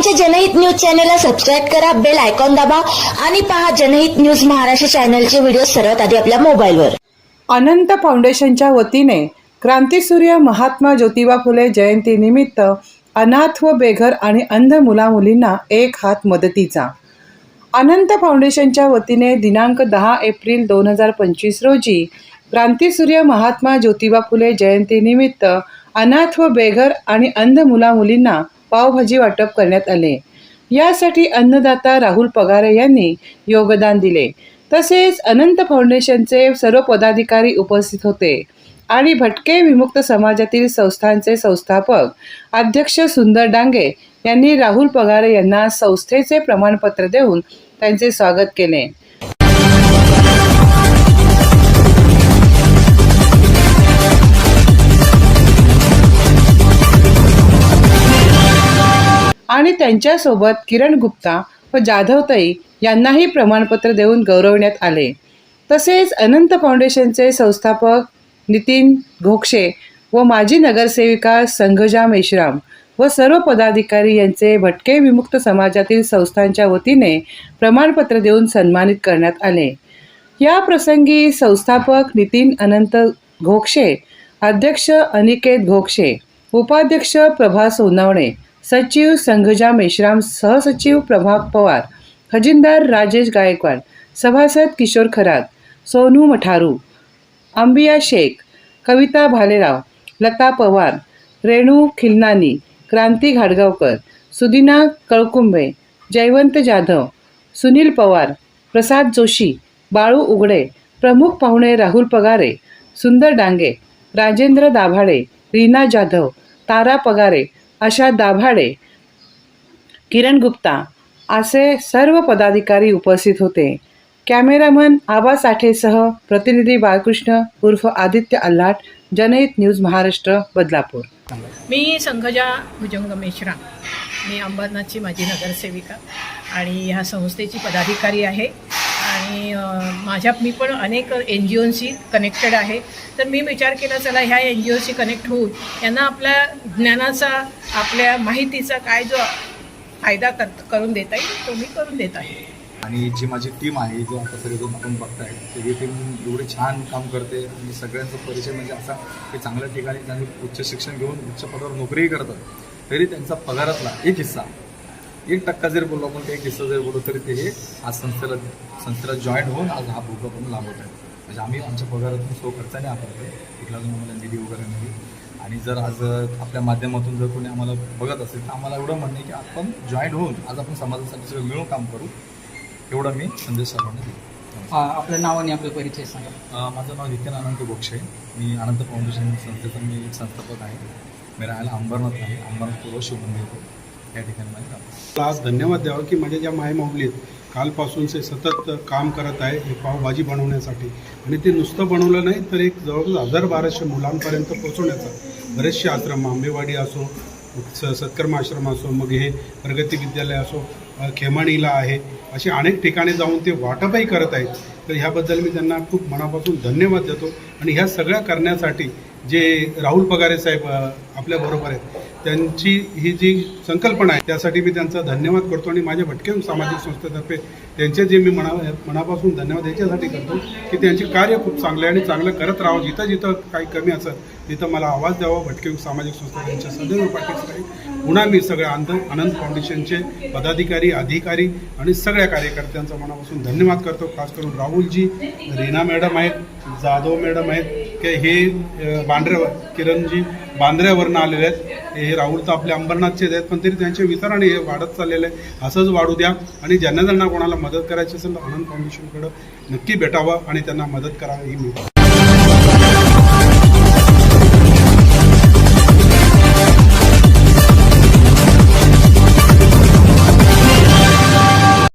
आमच्या जनहित न्यूज चॅनलला सबस्क्राईब करा बेल आयकॉन दाबा आणि पहा जनहित न्यूज महाराष्ट्र चॅनलचे व्हिडिओ सर्वात आधी आपल्या मोबाईलवर. अनंत फाउंडेशनच्या वतीने क्रांतीसूर्य महात्मा ज्योतिबा फुले जयंतीनिमित्त अनाथ व बेघर आणि अंध मुलामुलींना एक हात मदतीचा. अनंत फाउंडेशनच्या वतीने दिनांक दहा एप्रिल दोन हजार पंचवीस रोजी क्रांतीसूर्य महात्मा ज्योतिबा फुले जयंतीनिमित्त अनाथ व बेघर आणि अंध मुलामुलींना पावभाजी वाटप करण्यात आले. यासाठी अन्नदाता राहुल पगारे यांनी योगदान दिले. तसेच अनंत फाउंडेशनचे सर्व पदाधिकारी उपस्थित होते आणि भटके विमुक्त समाजातील संस्थांचे संस्थापक अध्यक्ष सुंदर डांगे यांनी राहुल पगारे यांना संस्थेचे प्रमाणपत्र देऊन त्यांचे स्वागत केले. आणि त्यांच्यासोबत किरण गुप्ता व जाधवताई यांनाही प्रमाणपत्र देऊन गौरवण्यात आले. तसेच अनंत फाउंडेशनचे संस्थापक नितीन घोक्षे व माजी नगरसेविका संघजा मेश्राम व सर्व पदाधिकारी यांचे भटके विमुक्त समाजातील संस्थांच्या वतीने प्रमाणपत्र देऊन सन्मानित करण्यात आले. या प्रसंगी संस्थापक नितीन अनंत घोक्षे अध्यक्ष अनिकेत घोक्षे उपाध्यक्ष प्रभा सोनवणे सचिव संघजा मेश्राम सहसचिव प्रभा पवार खजिनदार राजेश गायकवाड सभासद किशोर खरात सोनू मठारू अंबिया शेख कविता भालेराव लता पवार रेणू खिलनानी क्रांती घाडगावकर सुदिना कळकुंबे जयवंत जाधव सुनील पवार प्रसाद जोशी बाळू उघडे प्रमुख पाहुणे राहुल पगारे सुंदर डांगे राजेंद्र दाभाडे रीना जाधव तारा पगारे अशा दाभाडे किरण गुप्ता असे सर्व पदाधिकारी उपस्थित होते. कॅमेरामन आबा साठेसह प्रतिनिधी बाळकृष्ण उर्फ आदित्य अल्लाट जनहित न्यूज महाराष्ट्र बदलापूर. मी संघजा भुजंग मेश्राम मी अंबरनाथची माझी नगरसेविका आणि ह्या संस्थेची पदाधिकारी आहे. आणि माझ्या मी पण अनेक एन जी ओशी कनेक्टेड आहे. तर मी विचार केला चला ह्या एन जी ओशी कनेक्ट होऊन यांना आपल्या ज्ञानाचा आपल्या माहितीचा काय जो फायदा कर करून देता येईल तो मी करून देत आहे. आणि जी माझी टीम आहे जो आता सगळेजण आपण बघताय तर ही टीम एवढी छान काम करते आणि सगळ्यांचा परिचय म्हणजे असा की चांगल्या ठिकाणी त्यांनी उच्च शिक्षण घेऊन उच्च पदावर नोकरीही करतात तरी त्यांचा पगारातला एक हिस्सा एक टक्का जरी बोललो आपण एक हिस्सा जरी बोललो तरी ते हे आज संस्थेला संस्थेला जॉईन होऊन आज हा भोग आपण लाभवत आहे म्हणजे आम्ही आमच्या पगारातून सो खर्चाने वापरतो कुठला आम्हाला निधी वगैरे नाही. आणि जर आज आपल्या माध्यमातून जर कोणी आम्हाला बघत असेल तर आम्हाला एवढं म्हणणं की आपण जॉईन होऊन आज आपण समाजासाठी सगळं मिळून काम करू. एवढा मी संदेश सर्वांना देतो. हा, आपलं नाव आणि आपलं परिचय सांगा. माझं नाव नितीन अनंत गोक्षे मी अनंत फाउंडेशन संस्थेचा मी एक संस्थापक आहे. मी राहायला अंबरनाथ आहे. अंबरनाथ पूर्व शिवमंदिर या ठिकाणी आज धन्यवाद द्यावा की माझ्या ज्या माय कालपासून ते सतत काम करत आहे हे पावभाजी बनवण्यासाठी. आणि ते नुसतं बनवलं नाही तर एक जवळपास हजार बाराशे मुलांपर्यंत पोहोचवण्याचा बरेचसे आश्रम आंबेवाडी असो स सत्कर्म आश्रम असो मग हे प्रगती विद्यालय असो खेमाणीला आहे असे अनेक ठिकाणी जाऊन ते वाटपही करत आहेत. तर ह्याबद्दल मी त्यांना खूप मनापासून धन्यवाद देतो. आणि ह्या सगळ्या करण्यासाठी जे राहुल पगारे साहेब आपल्याबरोबर आहेत त्यांची ही जी संकल्पना आहे त्यासाठी मी त्यांचा धन्यवाद करतो आणि माझ्या भटके सामाजिक संस्थेतर्फे त्यांचे जे मी मना मनापासून धन्यवाद याच्यासाठी करतो की त्यांचे कार्य खूप चांगले आणि चांगलं करत राहावं. जिथं जिथं काही कमी असं तिथं मला आवाज द्यावा. भटके सामाजिक संस्था त्यांच्या सदैव पाठीस पुन्हा मी सगळ्या आनंद आनंद फाउंडेशनचे पदाधिकारी अधिकारी आणि सगळ्या कार्यकर्त्यांचा मनापासून धन्यवाद करतो. खास करून राहुलजी रीना मॅडम आहेत जाधव मॅडम आहेत की हे बांद्र्या किरणजी बांद्र्यावरनं आलेले आहेत. हे राहुल तर आपल्या अंबरनाथचे आहेत पण तरी त्यांचे विचार हे वाढत चाललेलं आहे. असंच वाढू द्या. आणि ज्यांना ज्यांना कोणाला मदत करायची असेल तर आनंद फाउंडेशनकडं नक्की भेटावं आणि त्यांना मदत करावी ही मी